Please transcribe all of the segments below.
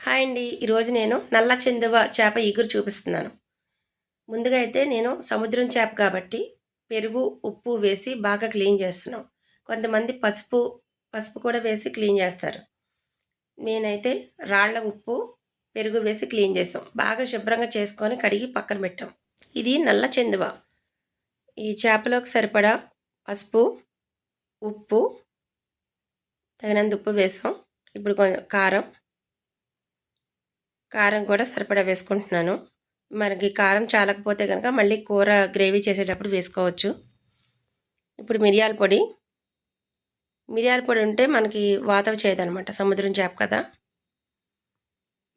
Hi అండి. ఈరోజు నేను నల్ల చెందువ చేప ఇగురు చూపిస్తున్నాను. ముందుగా అయితే నేను సముద్రం చేప కాబట్టి పెరుగు ఉప్పు వేసి బాగా క్లీన్ చేస్తున్నాం. కొంతమంది పసుపు పసుపు కూడా వేసి క్లీన్ చేస్తారు. నేనైతే రాళ్ళ ఉప్పు పెరుగు వేసి క్లీన్ చేస్తాం. బాగా శుభ్రంగా చేసుకొని కడిగి పక్కన పెట్టాం. ఇది నల్ల చెందువ. ఈ చేపలోకి సరిపడా పసుపు ఉప్పు తగినంత ఉప్పు వేసాం. ఇప్పుడు కొంచెం కారం కారం కూడా సరిపడా వేసుకుంటున్నాను. మనకి కారం చాలకపోతే కనుక మళ్ళీ కూర గ్రేవీ చేసేటప్పుడు వేసుకోవచ్చు. ఇప్పుడు మిరియాల పొడి. మిరియాల పొడి ఉంటే మనకి వాతవ చేయదనమాట సముద్రం చేప కదా.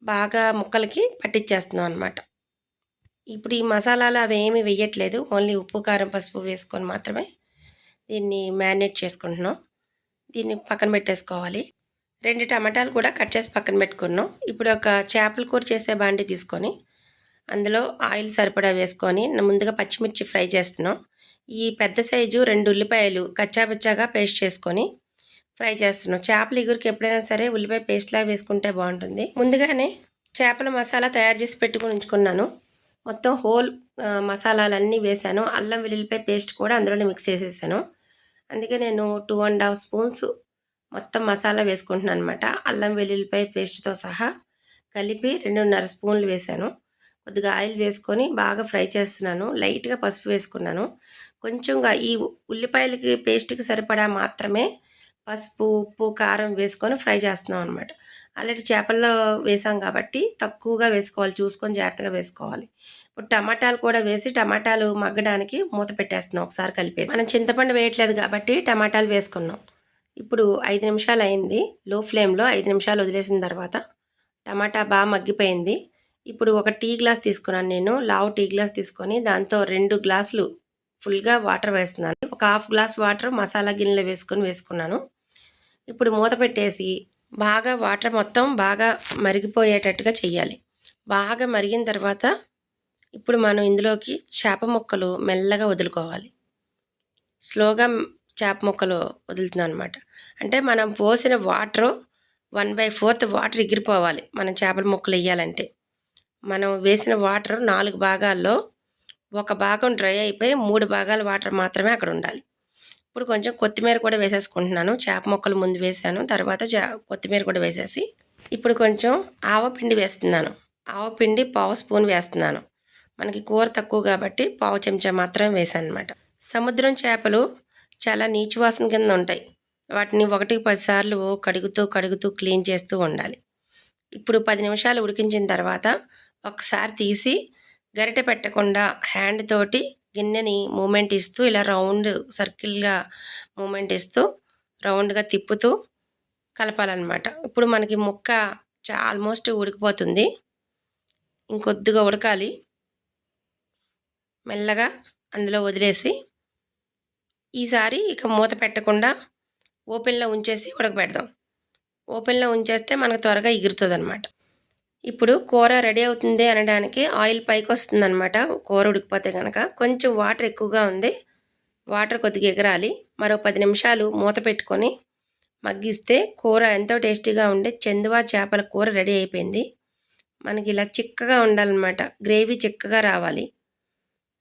బాగా ముక్కలకి పట్టించేస్తున్నాం అనమాట ఇప్పుడు ఈ మసాలాలు అవి వేయట్లేదు ఓన్లీ ఉప్పు కారం పసుపు వేసుకొని మాత్రమే దీన్ని మ్యారినేట్ చేసుకుంటున్నాం. దీన్ని పక్కన పెట్టేసుకోవాలి. రెండు టమాటాలు కూడా కట్ చేసి పక్కన పెట్టుకున్నాం. ఇప్పుడు ఒక చేపల కూర చేసే బాండి తీసుకొని అందులో ఆయిల్ సరిపడా వేసుకొని ముందుగా పచ్చిమిర్చి ఫ్రై చేస్తున్నాం. ఈ పెద్ద సైజు రెండు ఉల్లిపాయలు కచ్చాబచ్చాగా పేస్ట్ చేసుకొని ఫ్రై చేస్తున్నాం. చేపల ఇగురికి ఎప్పుడైనా సరే ఉల్లిపాయ పేస్ట్లా వేసుకుంటే బాగుంటుంది. ముందుగానే చేపల మసాలా తయారు చేసి పెట్టుకుని ఉంచుకున్నాను. మొత్తం హోల్ మసాలాలన్నీ వేసాను. అల్లం వెల్లుల్లిపాయ పేస్ట్ కూడా అందులోనే మిక్స్ చేసేసాను. అందుకే నేను టూ అండ్ హాఫ్ స్పూన్స్ మొత్తం మసాలా వేసుకుంటున్నాను అనమాట అల్లం వెల్లుల్లిపాయ పేస్ట్తో సహా కలిపి రెండున్నర స్పూన్లు వేసాను కొద్దిగా ఆయిల్ వేసుకొని బాగా ఫ్రై చేస్తున్నాను. లైట్గా పసుపు వేసుకున్నాను. కొంచెంగా ఈ ఉల్లిపాయలకి పేస్ట్కి సరిపడా మాత్రమే పసుపు ఉప్పు కారం వేసుకొని ఫ్రై చేస్తున్నాం అనమాట ఆల్రెడీ చేపల్లో వేసాం కాబట్టి తక్కువగా వేసుకోవాలి. చూసుకొని జాగ్రత్తగా వేసుకోవాలి. ఇప్పుడు టమాటాలు కూడా వేసి టమాటాలు మగ్గడానికి మూత పెట్టేస్తున్నాం. ఒకసారి కలిపేసి. మనం చింతపండు వేయట్లేదు కాబట్టి టమాటాలు వేసుకున్నాం. ఇప్పుడు ఐదు నిమిషాలు అయింది లో ఫ్లేమ్లో ఐదు నిమిషాలు వదిలేసిన తర్వాత టమాటా బాగా మగ్గిపోయింది. ఇప్పుడు ఒక టీ గ్లాస్ తీసుకున్నాను నేను. లావు టీ గ్లాస్ తీసుకొని దాంతో రెండు గ్లాసులు ఫుల్గా వాటర్ వేస్తున్నాను. ఒక హాఫ్ గ్లాస్ వాటర్ మసాలా గిన్నెలో వేసుకొని వేసుకున్నాను. ఇప్పుడు మూత పెట్టేసి బాగా వాటర్ మొత్తం బాగా మరిగిపోయేటట్టుగా చెయ్యాలి. బాగా మరిగిన తర్వాత ఇప్పుడు మనం ఇందులోకి చేప ముక్కలు మెల్లగా వదులుకోవాలి. స్లోగా చేప ముక్కలు వదులుతున్నాను అనమాట అంటే మనం పోసిన water one by fourth water ఎగిరిపోవాలి. మనం చేపల ముక్కలు వేయాలంటే. మనం వేసిన వాటర్ నాలుగు భాగాల్లో ఒక భాగం డ్రై అయిపోయి మూడు భాగాల వాటర్ మాత్రమే అక్కడ ఉండాలి. ఇప్పుడు కొంచెం కొత్తిమీర కూడా వేసేసుకుంటున్నాను. చేప ముక్కలు ముందు వేసాను. తర్వాత కొత్తిమీర కూడా వేసేసి ఇప్పుడు కొంచెం ఆవపిండి వేస్తున్నాను. ఆవపిండి పావు స్పూన్ వేస్తున్నాను. మనకి కూర తక్కువ కాబట్టి పావు చెంచా మాత్రమే వేసాను అనమాట సముద్రం చేపలు చాలా నీచు వాసన కింద ఉంటాయి. వాటిని ఒకటికి పదిసార్లు కడుగుతూ కడుగుతూ క్లీన్ చేస్తూ ఉండాలి. ఇప్పుడు పది నిమిషాలు ఉడికించిన తర్వాత ఒకసారి తీసి గరిటె పెట్టకుండా హ్యాండ్ తోటి గిన్నెని మూమెంట్ ఇస్తూ ఇలా రౌండ్ సర్కిల్గా మూమెంట్ ఇస్తూ రౌండ్గా తిప్పుతూ కలపాలన్నమాట. ఇప్పుడు మనకి ముక్క ఆల్మోస్ట్ ఉడికిపోతుంది. ఇంకొద్దిగా ఉడకాలి. మెల్లగా అందులో వదిలేసి ఈసారి ఇక మూత పెట్టకుండా ఓపెన్లో ఉంచేసి ఉడకబెడదాం. ఓపెన్లో ఉంచేస్తే మనకు త్వరగా ఎగురుతుంది అనమాట ఇప్పుడు కూర రెడీ అవుతుంది అనడానికి ఆయిల్ పైకి వస్తుంది అనమాట కూర ఉడికిపోతే కనుక కొంచెం వాటర్ ఎక్కువగా ఉంది. వాటర్ కొద్దిగా ఎగరాలి. మరో పది నిమిషాలు మూత పెట్టుకొని మగ్గిస్తే కూర ఎంతో టేస్టీగా ఉండే చందువా చేపల కూర రెడీ అయిపోయింది. మనకి ఇలా చిక్కగా ఉండాలన్నమాట. గ్రేవీ చిక్కగా రావాలి.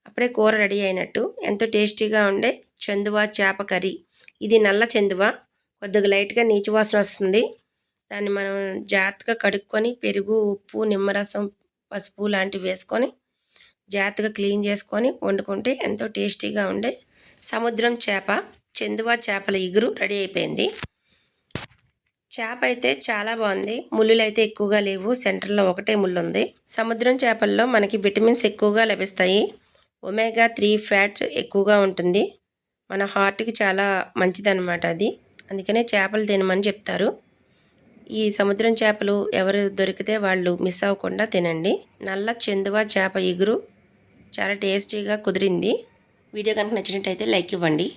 అప్పుడే కూర రెడీ అయినట్టు. ఎంతో టేస్టీగా ఉండే చందువ చేప కర్రీ. ఇది నల్ల చందువ. కొద్దిగా లైట్గా నీచు వాసన వస్తుంది. దాన్ని మనం జాగ్రత్తగా కడుక్కొని పెరుగు ఉప్పు నిమ్మరసం పసుపు లాంటివి వేసుకొని జాగ్రత్తగా క్లీన్ చేసుకొని వండుకుంటే ఎంతో టేస్టీగా ఉండే సముద్రం చేప చందువ చేపల ఇగురు రెడీ అయిపోయింది. చేప అయితే చాలా బాగుంది. ముళ్ళులు అయితే ఎక్కువగా లేవు. సెంటర్లో ఒకటే ముళ్ళు ఉంది సముద్రం చేపల్లో మనకి విటమిన్స్ ఎక్కువగా లభిస్తాయి. ఒమేగా త్రీ ఫ్యాట్ ఎక్కువగా ఉంటుంది. మన హార్ట్కి చాలా మంచిదన్నమాట అది. అందుకనే చేపలు తినమని చెప్తారు. ఈ సముద్రం చేపలు ఎవరు దొరికితే వాళ్ళు మిస్ అవ్వకుండా తినండి. నల్ల చెందువా చేప ఇగురు చాలా టేస్టీగా కుదిరింది. వీడియో కనుక నచ్చినట్టయితే లైక్ ఇవ్వండి.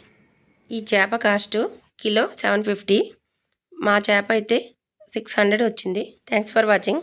ఈ చేప కాస్ట్ కిలో సెవెన్ ఫిఫ్టీ. మా చేప అయితే సిక్స్ హండ్రెడ్ వచ్చింది. Thanks for watching.